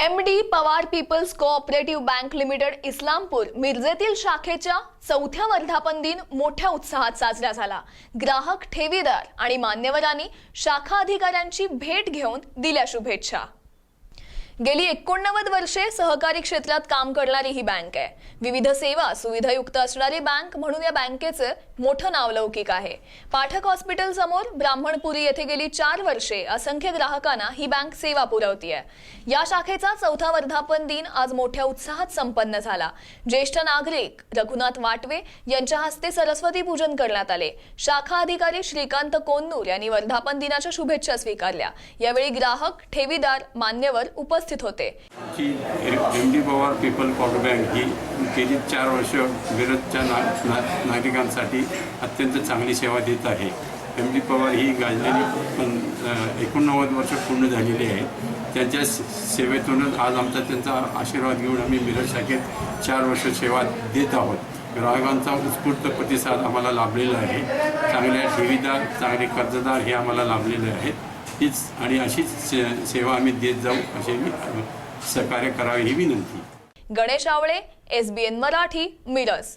M D Pawar people's cooperative bank limited Islampur मिरजेतील शाखेच्या चौथ्या वर्धापन दिन मोठ्या उत्साहात साजरा झाला. ग्राहक ठेवीदार आणि मान्यवरांनी शाखा अधिकाऱ्यांची भेट घेऊन दिल्या शुभेच्छा. गेली एकोणनव्वद वर्षे सहकारी क्षेत्रात काम करणारी ही बँक आहे. विविध सेवा सुविधायुक्त असणारी बँक म्हणून या बँकेचं मोठं नावलौकिक आहे. पाठक हॉस्पिटल समोर ब्राह्मणपुरी येथे गेली चार वर्षे असंख्य ग्राहकांना ही बँक सेवा पुरवतीये. या शाखेचा चौथा वर्धापन दिन आज मोठ्या उत्साहात संपन्न झाला. ज्येष्ठ नागरिक रघुनाथ वाटवे यांच्या हस्ते सरस्वती पूजन करण्यात आले. शाखा अधिकारी श्रीकांत कोन्नूर यांनी वर्धापन दिनाच्या शुभेच्छा स्वीकारल्या. यावेळी ग्राहक ठेवीदार मान्यवर उपस्थित होते. की M D Pawar people power bank ही गेली चार वर्ष विरोधच्या ना ना नागरिकांसाठी अत्यंत चांगली सेवा देत आहे. एम डी पवार ही गाजलेली पण एकोणनव्वद वर्ष पूर्ण झालेली आहे. त्यांच्या सेवेतूनच आज आमचा त्यांचा आशीर्वाद घेऊन आम्ही मिरज शाखेत चार वर्ष सेवा देत आहोत. ग्राहकांचा उत्स्फूर्त प्रतिसाद आम्हाला लाभलेला आहे. चांगल्या ठेवीदार चांगले कर्जदार हे आम्हाला लाभलेले आहेत. हीच आणि अशीच सेवा आम्ही देत जाऊ असे मी सहकार्य करावे ही विनंती. गणेश आवळे एसबीएन मराठी मिरज.